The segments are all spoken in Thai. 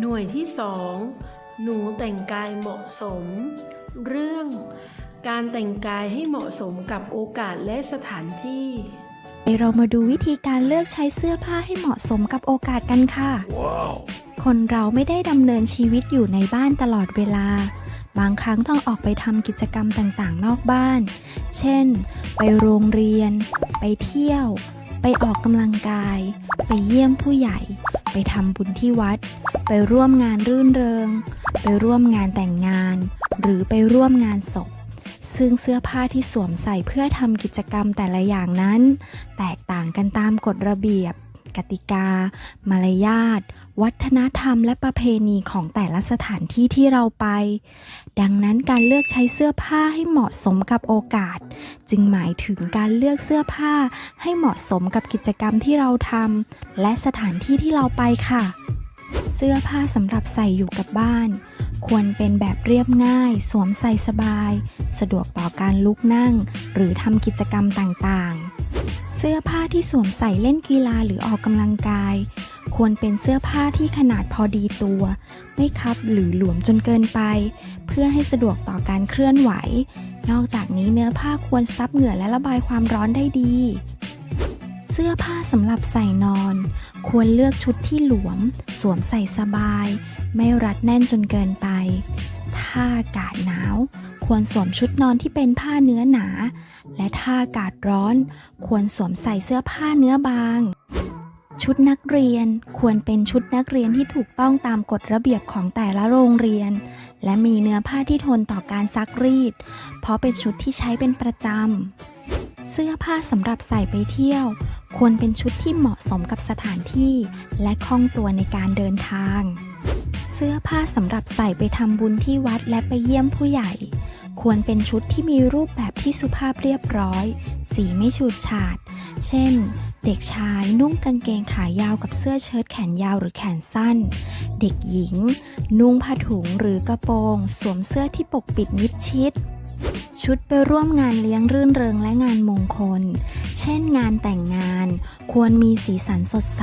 หน่วยที่2หนูแต่งกายเหมาะสม เรื่อง การแต่งกายให้เหมาะสมกับโอกาสและสถานที่เรามาดูวิธีการเลือกใช้เสื้อผ้าให้เหมาะสมกับโอกาสกันค่ะคนเราไม่ได้ดำเนินชีวิตอยู่ในบ้านตลอดเวลา บางครั้งต้องออกไปทำกิจกรรมต่างๆ นอกบ้าน เช่น ไปโรงเรียน ไปเที่ยว ไปออกกำลังกาย ไปเยี่ยมผู้ใหญ่ ไปทำบุญที่วัด ไปร่วมงานรื่นเริง ไปร่วมงานแต่งงาน หรือไปร่วมงานศพ ซึ่งเสื้อผ้าที่สวมใส่เพื่อทำกิจกรรมแต่ละอย่างนั้น แตกต่างกันตามกฎระเบียบ กติกา มารยาท วัฒนธรรมและประเพณีของแต่ละสถานที่ที่เราไป ดังนั้นการเลือกใช้เสื้อผ้าให้เหมาะสมกับโอกาส จึงหมายถึงการเลือกเสื้อผ้าให้เหมาะสมกับกิจกรรมที่เราทำและสถานที่ที่เราไปค่ะ เสื้อผ้าสำหรับใส่อยู่กับบ้าน ควรเป็นแบบเรียบง่าย สวมใส่สบาย สะดวกต่อการลุกนั่ง หรือทำกิจกรรมต่างๆ เสื้อผ้าที่สวมใส่เล่นกีฬาหรือออกกำลังกาย ควรเป็นเสื้อผ้าที่ขนาดพอดีตัว ไม่คับหรือหลวมจนเกินไป เพื่อให้สะดวกต่อการเคลื่อนไหว นอกจากนี้เนื้อผ้าควรซับเหงื่อและระบายความร้อนได้ดี เสื้อผ้าสำหรับใส่นอน ควรเลือกชุดที่หลวม สวมใส่สบาย ไม่รัดแน่นจนเกินไป ถ้าอากาศหนาว ควรสวมชุดนอนที่เป็นผ้าเนื้อหนา และถ้าอากาศร้อน ควรสวมใส่เสื้อผ้าเนื้อบาง ชุดนักเรียนควรเป็นชุดนักเรียนที่ถูกต้องตามกฎระเบียบของแต่ละโรงเรียน และมีเนื้อผ้าที่ทนต่อการซักรีด เพราะเป็นชุดที่ใช้เป็นประจำ เสื้อผ้าสำหรับใส่ไปเที่ยว ควรเป็นชุดที่เหมาะสมกับสถานที่ และคล่องตัวในการเดินทางเสื้อผ้าสำหรับใส่ไปทำบุญที่วัดและไปเยี่ยมผู้ใหญ่ ควรเป็นชุดที่มีรูปแบบที่สุภาพเรียบร้อย สีไม่ฉูดฉาด เช่น เด็กชายนุ่งกางเกงขายาวกับเสื้อเชิ้ตแขนยาวหรือแขนสั้น เด็กหญิง นุ่งผ้าถุงหรือกระโปรง สวมเสื้อที่ปกปิดมิดชิด ชุดไปร่วมงานเลี้ยงรื่นเริงและงานมงคล เช่นงานแต่งงาน ควรมีสีสันสดใส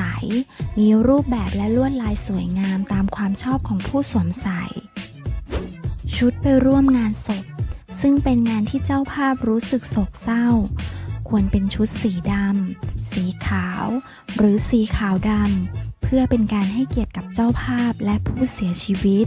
มีรูปแบบและลวดลายสวยงามตามความชอบของผู้สวมใส่ ชุดไปร่วมงานศพ ซึ่งเป็นงานที่เจ้าภาพรู้สึกโศกเศร้า ควรเป็นชุดสีดำ สีขาว หรือสีขาวดำ เพื่อเป็นการให้เกียรติกับเจ้าภาพและผู้เสียชีวิต